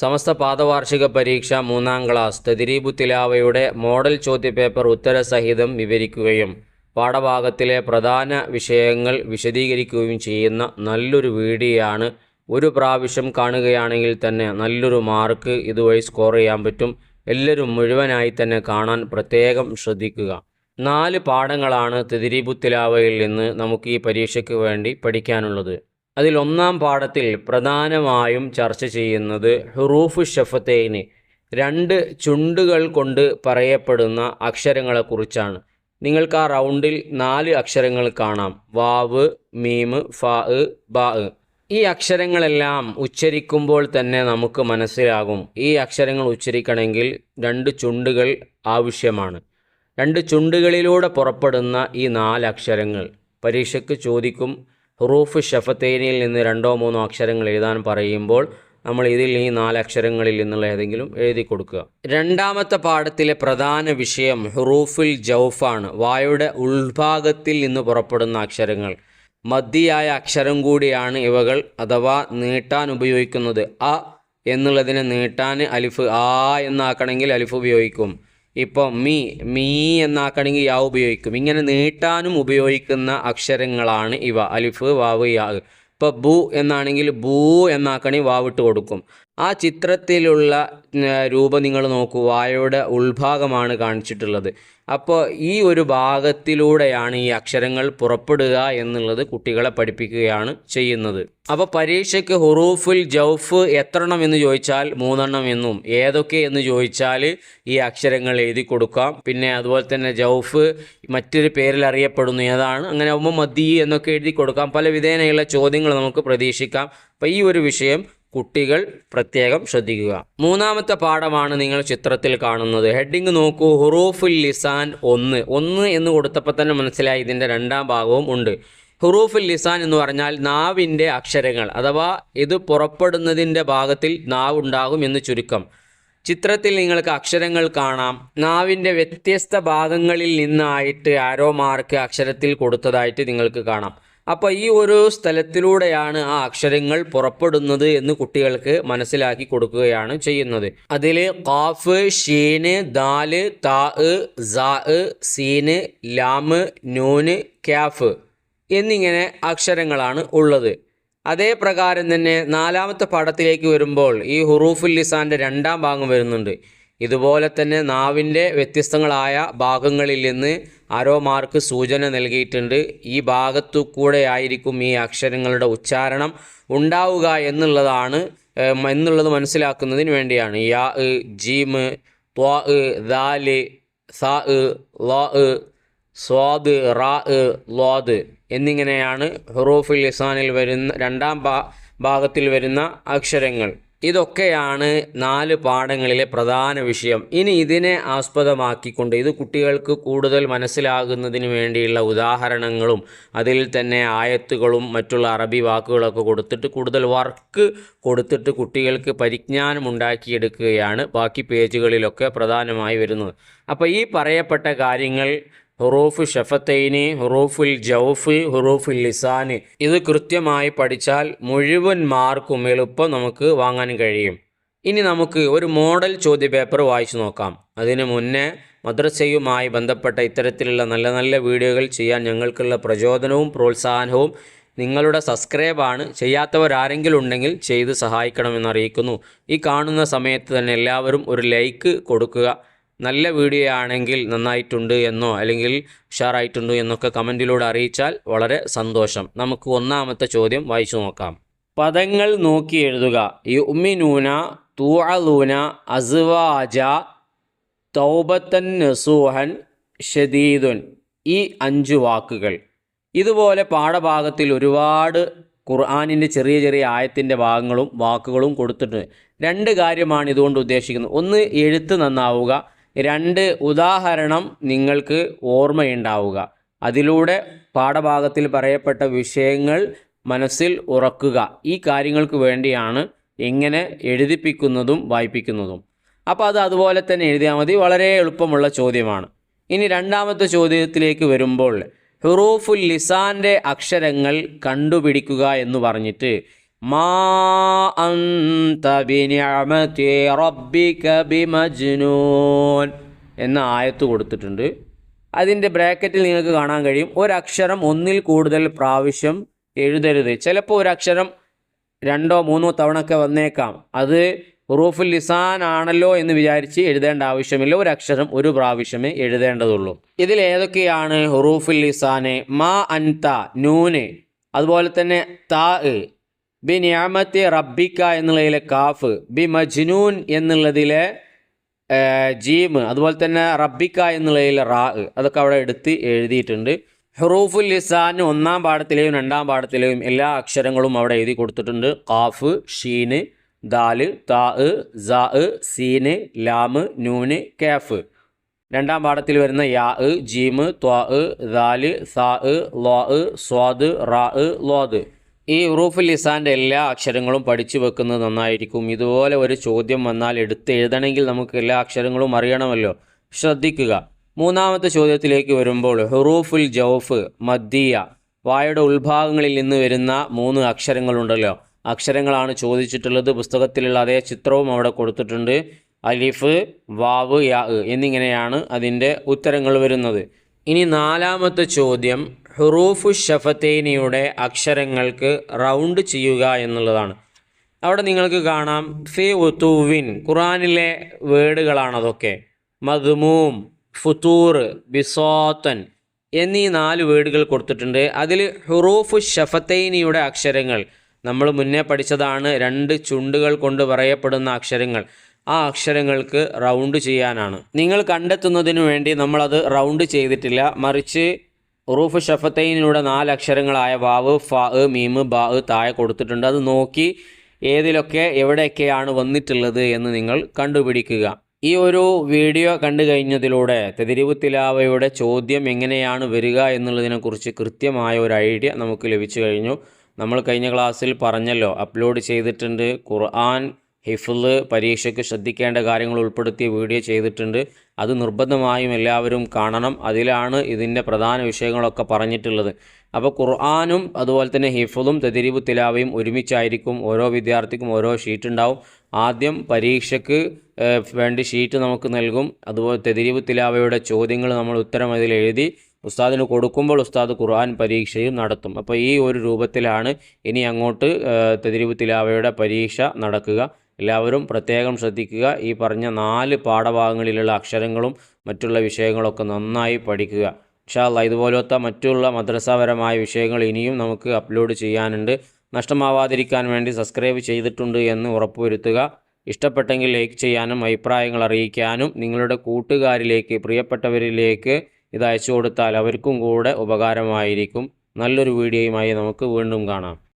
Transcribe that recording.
സമസ്ത പാദവാർഷിക പരീക്ഷ മൂന്നാം class. തദിരീബു തിലാവയുടെ model ചോദ്യപേപ്പർ ഉത്തരസഹിതം വിവരിക്കുകയും പാഠഭാഗത്തിലെ പ്രധാന വിഷയങ്ങൾ വിശദീകരിക്കുകയും ചെയ്യുന്ന നല്ലൊരു വീഡിയോയാണ്. ഒരു പ്രാവശ്യം കാണുകയാണെങ്കിൽ തന്നെ നല്ലൊരു മാർക്ക് ഇതുവഴി സ്കോർ ചെയ്യാൻ പറ്റും. എല്ലാവരും മുഴുവനായി തന്നെ കാണാൻ പ്രത്യേകം ശ്രദ്ധിക്കുക. നാല് പാഠങ്ങളാണ് തെതിരീബു തിലാവയിൽ നിന്ന് നമുക്ക് ഈ പരീക്ഷയ്ക്ക് വേണ്ടി പഠിക്കാനുള്ളത്. അതിൽ ഒന്നാം പാഠത്തിൽ പ്രധാനമായും ചർച്ച ചെയ്യുന്നത് ഹുറൂഫ് ഷഫത്തേന് രണ്ട് ചുണ്ടുകൾ കൊണ്ട് പറയപ്പെടുന്ന അക്ഷരങ്ങളെക്കുറിച്ചാണ്. നിങ്ങൾക്ക് ആ റൗണ്ടിൽ നാല് അക്ഷരങ്ങൾ കാണാം. വാവ് മീമ് ഫ ബാ. ഈ അക്ഷരങ്ങളെല്ലാം ഉച്ചരിക്കുമ്പോൾ തന്നെ നമുക്ക് മനസ്സിലാകും. ഈ അക്ഷരങ്ങൾ ഉച്ചരിക്കണമെങ്കിൽ രണ്ട് ചുണ്ടുകൾ ആവശ്യമാണ്. രണ്ട് ചുണ്ടുകളിലൂടെ പുറപ്പെടുന്ന ഈ നാല് അക്ഷരങ്ങൾ പരീക്ഷയ്ക്ക് ചോദിക്കും. ഹുറൂഫ് ഷഫത്തേനിയിൽ നിന്ന് രണ്ടോ മൂന്നോ അക്ഷരങ്ങൾ എഴുതാൻ പറയുമ്പോൾ നമ്മൾ ഇതിൽ ഈ നാലക്ഷരങ്ങളിൽ നിന്നുള്ള ഏതെങ്കിലും എഴുതി കൊടുക്കുക. രണ്ടാമത്തെ പാഠത്തിലെ പ്രധാന വിഷയം ഹുറൂഫുൽ ജൗഫാണ്. വായുടെ ഉൾഭാഗത്തിൽ നിന്ന് പുറപ്പെടുന്ന അക്ഷരങ്ങൾ. മദ്യയായ അക്ഷരം കൂടിയാണ് ഇവകൾ അഥവാ നീട്ടാൻ ഉപയോഗിക്കുന്നത്. അ എന്നുള്ളതിനെ നീട്ടാൻ അലിഫ് ആ എന്നാക്കണമെങ്കിൽ അലിഫ് ഉപയോഗിക്കും. ഇപ്പോൾ മീ മീ എന്നാക്കണമെങ്കിൽ യാ ഉപയോഗിക്കും. ഇങ്ങനെ നീട്ടാനും ഉപയോഗിക്കുന്ന അക്ഷരങ്ങളാണ് ഇവ. അലിഫ് വാവ് യാ. ഇപ്പോൾ ബു എന്നാണെങ്കിൽ ബൂ എന്നാക്കണമെങ്കിൽ വാവിട്ട് കൊടുക്കും. ആ ചിത്രത്തിലുള്ള രൂപം നിങ്ങൾ നോക്കൂ. വായയുടെ ഉൾഭാഗമാണ് കാണിച്ചിട്ടുള്ളത്. അപ്പോൾ ഈ ഒരു ഭാഗത്തിലൂടെയാണ് ഈ അക്ഷരങ്ങൾ പുറപ്പെടുക എന്നുള്ളത് കുട്ടികളെ പഠിപ്പിക്കുകയാണ് ചെയ്യുന്നത്. അപ്പോൾ പരീക്ഷയ്ക്ക് ഹുറൂഫുൽ ജൗഫ് എത്രണ്ണം എന്ന് ചോദിച്ചാൽ മൂന്നെണ്ണം എന്നും ഏതൊക്കെ എന്ന് ചോദിച്ചാൽ ഈ അക്ഷരങ്ങൾ എഴുതി കൊടുക്കാം. പിന്നെ അതുപോലെ തന്നെ ജൗഫ് മറ്റൊരു പേരിൽ അറിയപ്പെടുന്നു. ഏതാണ്? അങ്ങനെ ആകുമ്പോൾ മദി എന്നൊക്കെ എഴുതി കൊടുക്കാം. പല വിധേനയുള്ള ചോദ്യങ്ങൾ നമുക്ക് പ്രതീക്ഷിക്കാം. അപ്പോൾ ഈ ഒരു വിഷയം കുട്ടികൾ പ്രത്യേകം ശ്രദ്ധിക്കുക. മൂന്നാമത്തെ പാഠമാണ് നിങ്ങൾ ചിത്രത്തിൽ കാണുന്നത്. ഹെഡിങ് നോക്കൂ. ഹുറൂഫുൽ ലിസാൻ ഒന്ന്. ഒന്ന് എന്ന് കൊടുത്തപ്പോൾ തന്നെ മനസ്സിലായി ഇതിന്റെ രണ്ടാം ഭാഗവും ഉണ്ട്. ഹുറൂഫുൽ ലിസാൻ എന്ന് പറഞ്ഞാൽ നാവിന്റെ അക്ഷരങ്ങൾ അഥവാ ഇത് പുറപ്പെടുന്നതിന്റെ ഭാഗത്തിൽ നാവുണ്ടാകും എന്ന് ചുരുക്കം. ചിത്രത്തിൽ നിങ്ങൾക്ക് അക്ഷരങ്ങൾ കാണാം. നാവിന്റെ വ്യത്യസ്ത ഭാഗങ്ങളിൽ നിന്നായിട്ട് ആരോ മാർക്ക് അക്ഷരത്തിൽ കൊടുത്തതായിട്ട് നിങ്ങൾക്ക് കാണാം. അപ്പോൾ ഈ ഒരു സ്ഥലത്തിലൂടെയാണ് ആ അക്ഷരങ്ങൾ പുറപ്പെടുന്നത് എന്ന് കുട്ടികൾക്ക് മനസ്സിലാക്കി കൊടുക്കുകയാണ് ചെയ്യുന്നത്. അതിൽ കാഫ് ഷീന് ദാൽ താ സാ സീന് ലാമ് നൂന് ക്യാഫ് എന്നിങ്ങനെ അക്ഷരങ്ങളാണ് ഉള്ളത്. അതേ പ്രകാരം തന്നെ നാലാമത്തെ പാഠത്തിലേക്ക് വരുമ്പോൾ ഈ ഹുറൂഫുൽ ലിസാന്റെ രണ്ടാം ഭാഗം വരുന്നുണ്ട്. ഇതുപോലെ തന്നെ നാവിന്റെ വ്യത്യസ്തങ്ങളായ ഭാഗങ്ങളിൽ നിന്ന് ആരോ മാർക്ക് സൂചന നൽകിയിട്ടുണ്ട്. ഈ ഭാഗത്തു കൂടെ ആയിരിക്കും ഈ അക്ഷരങ്ങളുടെ ഉച്ചാരണം ഉണ്ടാവുക എന്നുള്ളതാണ് എന്നുള്ളത് മനസ്സിലാക്കുന്നതിന് വേണ്ടിയാണ്. യാ ജീമ് ത്വാ ദാൽ സാ ലോ സ്വാദ് റാ ലോദ് എന്നിങ്ങനെയാണ് ഹുറൂഫുൽ ഇസാനിൽ വരുന്ന രണ്ടാം ഭാഗത്തിൽ വരുന്ന അക്ഷരങ്ങൾ. ഇതൊക്കെയാണ് നാല് പാഠങ്ങളിലെ പ്രധാന വിഷയം. ഇനി ഇതിനെ ആസ്പദമാക്കിക്കൊണ്ട് ഇത് കുട്ടികൾക്ക് കൂടുതൽ മനസ്സിലാകുന്നതിന് വേണ്ടിയുള്ള ഉദാഹരണങ്ങളും അതിൽ തന്നെ ആയത്തുകളും മറ്റുള്ള അറബി വാക്കുകളൊക്കെ കൊടുത്തിട്ട് കൂടുതൽ വർക്ക് കൊടുത്തിട്ട് കുട്ടികൾക്ക് പരിജ്ഞാനം ഉണ്ടാക്കിയെടുക്കുകയാണ് ബാക്കി പേജുകളിലൊക്കെ പ്രധാനമായി വരുന്നത്. അപ്പോൾ ഈ പറയപ്പെട്ട കാര്യങ്ങൾ ഹുറൂഫ് ഷഫത്തൈനി ഹുറൂഫുൽ ജൗഫ് ഹുറൂഫുൽ ലിസാന്. ഇത് കൃത്യമായി പഠിച്ചാൽ മുഴുവൻ മാർക്കും എളുപ്പം നമുക്ക് വാങ്ങാൻ കഴിയും. ഇനി നമുക്ക് ഒരു മോഡൽ ചോദ്യപേപ്പർ വായിച്ചു നോക്കാം. അതിനു മുന്നേ മദ്രസയുമായി ബന്ധപ്പെട്ട ഇത്തരത്തിലുള്ള നല്ല നല്ല വീഡിയോകൾ ചെയ്യാൻ ഞങ്ങൾക്കുള്ള പ്രചോദനവും പ്രോത്സാഹനവും നിങ്ങളുടെ സബ്സ്ക്രൈബാണ്. ചെയ്യാത്തവരാരെങ്കിലും ഉണ്ടെങ്കിൽ ചെയ്ത് സഹായിക്കണമെന്ന് അറിയിക്കുന്നു. ഈ കാണുന്ന സമയത്ത് തന്നെ എല്ലാവരും ഒരു ലൈക്ക് കൊടുക്കുക. നല്ല വീഡിയോ ആണെങ്കിൽ നന്നായിട്ടുണ്ട് എന്നോ അല്ലെങ്കിൽ ഉഷാറായിട്ടുണ്ട് എന്നൊക്കെ കമന്റിലൂടെ അറിയിച്ചാൽ വളരെ സന്തോഷം. നമുക്ക് ഒന്നാമത്തെ ചോദ്യം വായിച്ചു നോക്കാം. പദങ്ങൾ നോക്കി എഴുതുക. യുമിനൂന തൂഅലൂന അസ്വാജ തൗബത്തൻ നസൂഹൻ ഷദീദുൻ. ഈ അഞ്ച് വാക്കുകൾ. ഇതുപോലെ പാഠഭാഗത്തിൽ ഒരുപാട് ഖുർആാനിന്റെ ചെറിയ ചെറിയ ആയത്തിന്റെ ഭാഗങ്ങളും വാക്കുകളും കൊടുത്തിട്ടുണ്ട്. രണ്ട് കാര്യമാണ് ഇതുകൊണ്ട് ഉദ്ദേശിക്കുന്നത്. ഒന്ന് എഴുത്ത് നന്നാവുക. രണ്ട് ഉദാഹരണം നിങ്ങൾക്ക് ഓർമ്മയുണ്ടാവുക. അതിലൂടെ പാഠഭാഗത്തിൽ പറയപ്പെട്ട വിഷയങ്ങൾ മനസ്സിൽ ഉറക്കുക. ഈ കാര്യങ്ങൾക്ക് വേണ്ടിയാണ് എങ്ങനെ എഴുതിപ്പിക്കുന്നതും വായിപ്പിക്കുന്നതും. അപ്പോൾ അത് അതുപോലെ തന്നെ എഴുതിയാൽ മതി. വളരെ എളുപ്പമുള്ള ചോദ്യമാണ്. ഇനി രണ്ടാമത്തെ ചോദ്യത്തിലേക്ക് വരുമ്പോൾ ഹുറൂഫുൽ ലിസാന്റെ അക്ഷരങ്ങൾ കണ്ടുപിടിക്കുക എന്ന് പറഞ്ഞിട്ട് എന്ന ആയത്ത് കൊടുത്തിട്ടുണ്ട്. അതിന്റെ ബ്രാക്കറ്റിൽ നിങ്ങൾക്ക് കാണാൻ കഴിയും. ഒരക്ഷരം ഒന്നിൽ കൂടുതൽ പ്രാവശ്യം എഴുതരുത്. ചിലപ്പോൾ ഒരക്ഷരം രണ്ടോ മൂന്നോ തവണ വന്നേക്കാം. അത് റൂഫുൽ ലിസാൻ ആണല്ലോ എന്ന് വിചാരിച്ച് എഴുതേണ്ട ആവശ്യമില്ല. ഒരു അക്ഷരം ഒരു പ്രാവശ്യമേ എഴുതേണ്ടതുള്ളൂ. ഇതിൽ ഏതൊക്കെയാണ് ഹുറൂഫുൽ ലിസാന്? മാ അൻത നൂന്. അതുപോലെ തന്നെ താ. ബി നിയാമത്തെ റബ്ബിക്ക എന്നുള്ളതിലെ കാഫ് ബി മജ്നൂൻ എന്നുള്ളതിലെ ജീമ് ജീം അതുപോലെ തന്നെ റബ്ബിക്ക എന്നുള്ളതിലെ റാ അതൊക്കെ അവിടെ എടുത്ത് എഴുതിയിട്ടുണ്ട്. ഹുറൂഫുൽ ലിസാൻ ഒന്നാം പാഠത്തിലെയും രണ്ടാം പാഠത്തിലെയും എല്ലാ അക്ഷരങ്ങളും അവിടെ എഴുതി കൊടുത്തിട്ടുണ്ട്. കാഫ് ഷീന് ദാൽ താ സാ സീന് ലാമ് നൂന് കാഫ്. രണ്ടാം പാഠത്തിൽ വരുന്ന യാ ജീമ് ത്വാ ദാൽ സാ ലോ സ്വാദ് റാ ലോദ്. ഈ ഉറൂഫ് ലിസാന്റെ എല്ലാ അക്ഷരങ്ങളും പഠിച്ചു വെക്കുന്നത് നന്നായിരിക്കും. ഇതുപോലെ ഒരു ചോദ്യം വന്നാൽ എടുത്ത് എഴുതണമെങ്കിൽ നമുക്ക് എല്ലാ അക്ഷരങ്ങളും അറിയണമല്ലോ. ശ്രദ്ധിക്കുക. മൂന്നാമത്തെ ചോദ്യത്തിലേക്ക് വരുമ്പോൾ ഹുറൂഫുൽ ജൗഫ് മദ്ദിയ വായുടെ ഉൾഭാഗങ്ങളിൽ നിന്ന് വരുന്ന മൂന്ന് അക്ഷരങ്ങളുണ്ടല്ലോ. അക്ഷരങ്ങളാണ് ചോദിച്ചിട്ടുള്ളത്. പുസ്തകത്തിലുള്ള അതേ ചിത്രവും അവിടെ കൊടുത്തിട്ടുണ്ട്. അലിഫ് വാവ് യാ എന്നിങ്ങനെയാണ് അതിന്റെ ഉത്തരങ്ങൾ വരുന്നത്. ഇനി നാലാമത്തെ ചോദ്യം ഹുറൂഫു ഷഫത്തേനിയുടെ അക്ഷരങ്ങൾക്ക് റൗണ്ട് ചെയ്യുക എന്നുള്ളതാണ്. അവിടെ നിങ്ങൾക്ക് കാണാം ഫി ഉത്തുവിൻ ഖുറാനിലെ വേർഡുകളാണതൊക്കെ മദ്മൂം ഫുത്തൂർ ബിസോത്തൻ എന്നീ നാല് വേർഡുകൾ കൊടുത്തിട്ടുണ്ട്. അതിൽ ഹുറൂഫു ഷഫത്തൈനിയുടെ അക്ഷരങ്ങൾ നമ്മൾ മുന്നേ പഠിച്ചതാണ് രണ്ട് ചുണ്ടുകൾ കൊണ്ട് പറയപ്പെടുന്ന അക്ഷരങ്ങൾ. ആ അക്ഷരങ്ങൾക്ക് റൗണ്ട് ചെയ്യാനാണ്. നിങ്ങൾ കണ്ടെത്തുന്നതിന് വേണ്ടി നമ്മളത് റൗണ്ട് ചെയ്തിട്ടില്ല. മറിച്ച് ഉറൂഫ് ഷഫത്തൈനിലൂടെ നാലക്ഷരങ്ങളായ വാവ് ഫ മീമ് ബാ താഴെ കൊടുത്തിട്ടുണ്ട്. അത് നോക്കി ഏതിലൊക്കെ എവിടെയൊക്കെയാണ് വന്നിട്ടുള്ളത് എന്ന് നിങ്ങൾ കണ്ടുപിടിക്കുക. ഈ ഒരു വീഡിയോ കണ്ടു കഴിഞ്ഞതിലൂടെ തെതിരിവ് തിലാവയുടെ ചോദ്യം എങ്ങനെയാണ് വരിക എന്നുള്ളതിനെക്കുറിച്ച് കൃത്യമായ ഒരു ഐഡിയ നമുക്ക് ലഭിച്ചു കഴിഞ്ഞു. നമ്മൾ കഴിഞ്ഞ ക്ലാസ്സിൽ പറഞ്ഞല്ലോ അപ്ലോഡ് ചെയ്തിട്ടുണ്ട് ഖുർആൻ ഹിഫ്ള് പരീക്ഷയ്ക്ക് ശ്രദ്ധിക്കേണ്ട കാര്യങ്ങൾ ഉൾപ്പെടുത്തിയ വീഡിയോ ചെയ്തിട്ടുണ്ട്. അത് നിർബന്ധമായും എല്ലാവരും കാണണം. അതിലാണ് ഇതിന്റെ പ്രധാന വിഷയങ്ങളൊക്കെ പറഞ്ഞിട്ടുള്ളത്. അപ്പോൾ ഖുർആാനും അതുപോലെ തന്നെ ഹിഫുളും തെതിരിബ് തിലാവയും ഒരുമിച്ചായിരിക്കും ഓരോ വിദ്യാർത്ഥിക്കും ഓരോ ഷീറ്റ് ഉണ്ടാവും. ആദ്യം പരീക്ഷയ്ക്ക് വേണ്ടി ഷീറ്റ് നമുക്ക് നൽകും. അതുപോലെ തെതിരിബ് തിലാവയുടെ ചോദ്യങ്ങൾ നമ്മൾ ഉത്തരം അതിൽ എഴുതി ഉസ്താദിന് കൊടുക്കുമ്പോൾ ഉസ്താദ് ഖുർആൻ പരീക്ഷയും നടത്തും. അപ്പോൾ ഈ ഒരു രൂപത്തിലാണ് ഇനി അങ്ങോട്ട് ഏഹ്, തിലാവയുടെ പരീക്ഷ നടക്കുക. എല്ലാവരും പ്രത്യേകം ശ്രദ്ധിക്കുക. ഈ പറഞ്ഞ നാല് പാഠഭാഗങ്ങളിലുള്ള അക്ഷരങ്ങളും മറ്റുള്ള വിഷയങ്ങളൊക്കെ നന്നായി പഠിക്കുക. ഇൻഷാല്ല ഇതുപോലത്തെ മറ്റുള്ള മദ്രസാപരമായ വിഷയങ്ങൾ ഇനിയും നമുക്ക് അപ്ലോഡ് ചെയ്യാനുണ്ട്. നഷ്ടമാവാതിരിക്കാൻ വേണ്ടി സബ്സ്ക്രൈബ് ചെയ്തിട്ടുണ്ട് എന്ന് ഉറപ്പുവരുത്തുക. ഇഷ്ടപ്പെട്ടെങ്കിൽ ലൈക്ക് ചെയ്യാനും അഭിപ്രായങ്ങൾ അറിയിക്കാനും നിങ്ങളുടെ കൂട്ടുകാരിലേക്ക് പ്രിയപ്പെട്ടവരിലേക്ക് ഇത് അയച്ചു കൊടുത്താൽ അവർക്കും കൂടെ ഉപകാരമായിരിക്കും. നല്ലൊരു വീഡിയോയുമായി നമുക്ക് വീണ്ടും കാണാം.